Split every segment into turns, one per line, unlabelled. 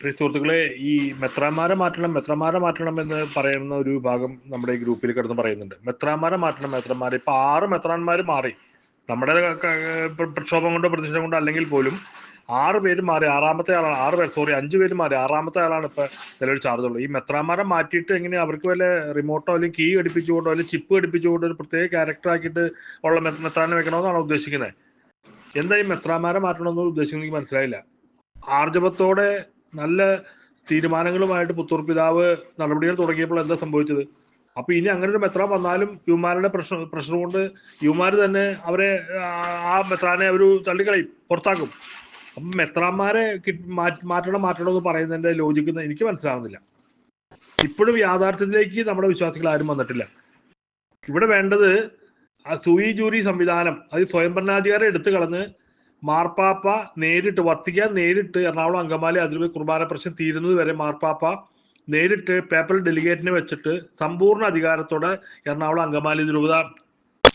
പ്രിയ സുഹൃത്തുക്കളെ ഈ മെത്രാമാരെ മാറ്റണം മെത്രാമാരെ മാറ്റണം എന്ന് പറയുന്ന ഒരു ഭാഗം നമ്മുടെ ഈ ഗ്രൂപ്പിൽ കിടന്ന് പറയുന്നുണ്ട്. മെത്രാമാരെ മാറ്റണം മെത്രാമാരെ ഇപ്പൊ ആറ് മെത്രാന്മാർ മാറി. നമ്മുടെ പ്രക്ഷോഭം കൊണ്ടോ പ്രതിഷേധം കൊണ്ടോ അല്ലെങ്കിൽ പോലും ആറ് പേര് മാറി ആറാമത്തെ ആളാണ് ആറ് പേർ സോറി അഞ്ചു പേര് മാറി ആറാമത്തെ ആളാണ് ഇപ്പൊ നിലവിൽ ചാർജ് ഉള്ളത്. ഈ മെത്രാമാരെ മാറ്റിയിട്ട് എങ്ങനെ അവർക്ക് വല്ല റിമോട്ടോ അല്ലെങ്കിൽ കീ ഘടിപ്പിച്ചുകൊണ്ടോ അല്ലെങ്കിൽ ചിപ്പ് ഘടിപ്പിച്ചുകൊണ്ടോ ഒരു പ്രത്യേക ക്യാരക്ടർ ആക്കിയിട്ട് ഉള്ള മെത്രാനെ വെക്കണമെന്നാണ് ഉദ്ദേശിക്കുന്നത്. എന്താ ഈ മെത്രാമാരെ മാറ്റണമെന്ന് ഉദ്ദേശിക്കുന്നത് മനസ്സിലായില്ല. ആർജവത്തോടെ നല്ല തീരുമാനങ്ങളുമായിട്ട് പുത്തൂർ പിതാവ് നടപടികൾ തുടങ്ങിയപ്പോൾ എന്താ സംഭവിച്ചത്? അപ്പൊ ഇനി അങ്ങനെ ഒരു മെത്രാൻ വന്നാലും യുവമാരുടെ പ്രശ്നം പ്രശ്നം കൊണ്ട് യുവമാർ തന്നെ അവരെ ആ- മെത്രാനെ അവർ തള്ളിക്കളയും പുറത്താക്കും. അപ്പം മെത്രാന്മാരെ മാറ്റണം മാറ്റണം എന്ന് പറയുന്നതിന്റെ ലോജിക്ക് എനിക്ക് മനസ്സിലാവുന്നില്ല. ഇപ്പോഴും യാഥാർത്ഥ്യത്തിലേക്ക് നമ്മുടെ വിശ്വാസികൾ ആരും വന്നിട്ടില്ല. ഇവിടെ വേണ്ടത് ആ സൂയി ജൂരി സംവിധാനം അത് സ്വയംഭരണാധികാരം എടുത്തു കളഞ്ഞ് മാർപ്പാപ്പ നേരിട്ട് വത്തിക്കാൻ നേരിട്ട് എറണാകുളം അങ്കമാലി അതിൽ പോയി കുർബാന പ്രശ്നം തീരുന്നത് വരെ മാർപ്പാപ്പ നേരിട്ട് പേപ്പർ ഡെലിഗേറ്റിനെ വെച്ചിട്ട് സമ്പൂർണ അധികാരത്തോടെ എറണാകുളം അങ്കമാലി രൂപത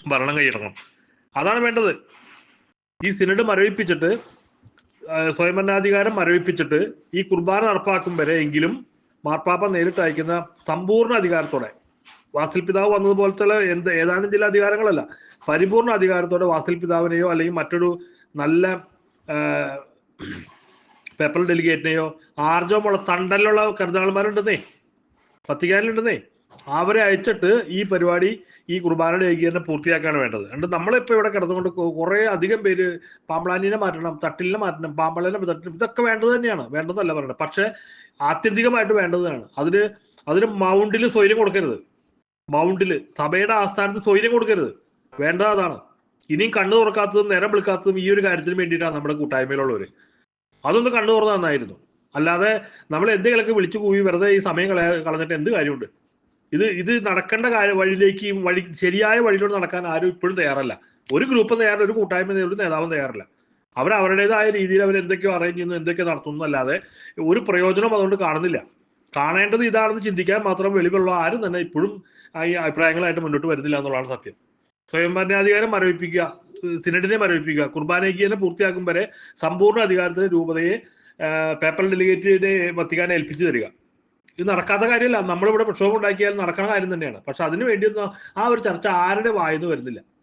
ഭരണം കൈയിടണം അതാണ് വേണ്ടത്. ഈ സിനഡ് മരവിപ്പിച്ചിട്ട് സ്വയംഭരണാധികാരം മരവിപ്പിച്ചിട്ട് ഈ കുർബാന നടപ്പാക്കും വരെ എങ്കിലും മാർപ്പാപ്പ നേരിട്ട് അയക്കുന്ന സമ്പൂർണ അധികാരത്തോടെ വാസിൽ പിതാവ് വന്നതുപോലത്തെ എന്ത് ഏതാനും ചില അധികാരങ്ങളല്ല പരിപൂർണ അധികാരത്തോടെ വാസിൽ പിതാവിനെയോ അല്ലെങ്കിൽ മറ്റൊരു നല്ല പേപ്പർ ഡെലിഗേറ്റിനെയോ ആർജവമുള്ള തണ്ടലുള്ള കരുതാളന്മാരുണ്ടെന്നേ പത്തിക്കാരിലുണ്ടെന്നേ അവരെ അയച്ചിട്ട് ഈ പരിപാടി ഈ കുർബാനയുടെ ഏകീകരണം പൂർത്തിയാക്കാണ് വേണ്ടത്. അതുകൊണ്ട് നമ്മളിപ്പോൾ ഇവിടെ കിടന്നുകൊണ്ട് കുറെ അധികം പേര് പാമ്പളാനിനെ മാറ്റണം തട്ടിലിനെ മാറ്റണം പാമ്പളനെ തട്ടിലും ഇതൊക്കെ വേണ്ടത് തന്നെയാണ്. വേണ്ടതല്ല പറയുന്നത് പക്ഷെ ആത്യന്തികമായിട്ട് വേണ്ടതാണ് അതിന് അതിന് മൗണ്ടിൽ സ്വൈര്യം കൊടുക്കരുത്. മൗണ്ടിൽ സഭയുടെ ആസ്ഥാനത്ത് സ്വൈര്യം കൊടുക്കരുത്. വേണ്ടത് അതാണ്. ഇനിയും കണ്ണു തുറക്കാത്തതും നേരം വിളിക്കാത്തതും ഈ ഒരു കാര്യത്തിന് വേണ്ടിയിട്ടാണ് നമ്മുടെ കൂട്ടായ്മയിലുള്ളവര്. അതൊന്ന് കണ്ണു തുറന്ന് നന്നായിരുന്നു. അല്ലാതെ നമ്മൾ എന്തെങ്കിലുമൊക്കെ വിളിച്ചു കൂവി വെറുതെ ഈ സമയം കളയാ കളഞ്ഞിട്ട് എന്ത് കാര്യമുണ്ട്? ഇത് ഇത് നടക്കേണ്ട കാര്യം വഴിയിലേക്ക് വഴി ശരിയായ വഴിയിലൂടെ നടക്കാൻ ആരും ഇപ്പോഴും തയ്യാറല്ല. ഒരു ഗ്രൂപ്പ് തയ്യാറില്ല ഒരു കൂട്ടായ്മ ഒരു നേതാവും തയ്യാറല്ല. അവർ അവരുടേതായ രീതിയിൽ അവർ എന്തൊക്കെയോ അറേഞ്ച് ചെയ്യുന്നു എന്തൊക്കെയോ നടത്തുന്നു അല്ലാതെ ഒരു പ്രയോജനം അതുകൊണ്ട് കാണുന്നില്ല. കാണേണ്ടത് ഇതാണെന്ന് ചിന്തിക്കാൻ മാത്രം വെളിവുള്ള ആരും തന്നെ ഇപ്പോഴും ഈ അഭിപ്രായങ്ങളായിട്ട് മുന്നോട്ട് വരുന്നില്ല എന്നുള്ളതാണ് സത്യം. സ്വയം ഭരണാധികാരം മരവിപ്പിക്കുക സിനഡിനെ മരവിപ്പിക്കുക കുർബാനയ്ക്ക് തന്നെ പൂർത്തിയാക്കും വരെ സമ്പൂർണ അധികാരത്തിന് രൂപതയെ പേപ്പർ ഡെലിഗേറ്റിനെ വത്തിക്കാനെ ഏൽപ്പിച്ചു തരിക. ഇത് നടക്കാത്ത കാര്യമല്ല. നമ്മളിവിടെ പ്രക്ഷോഭം ഉണ്ടാക്കിയാൽ നടക്കുന്ന കാര്യം തന്നെയാണ്. പക്ഷെ അതിനു വേണ്ടിയൊന്നും ആ ഒരു ചർച്ച ആരുടെ വായന്ന് വരുന്നില്ല.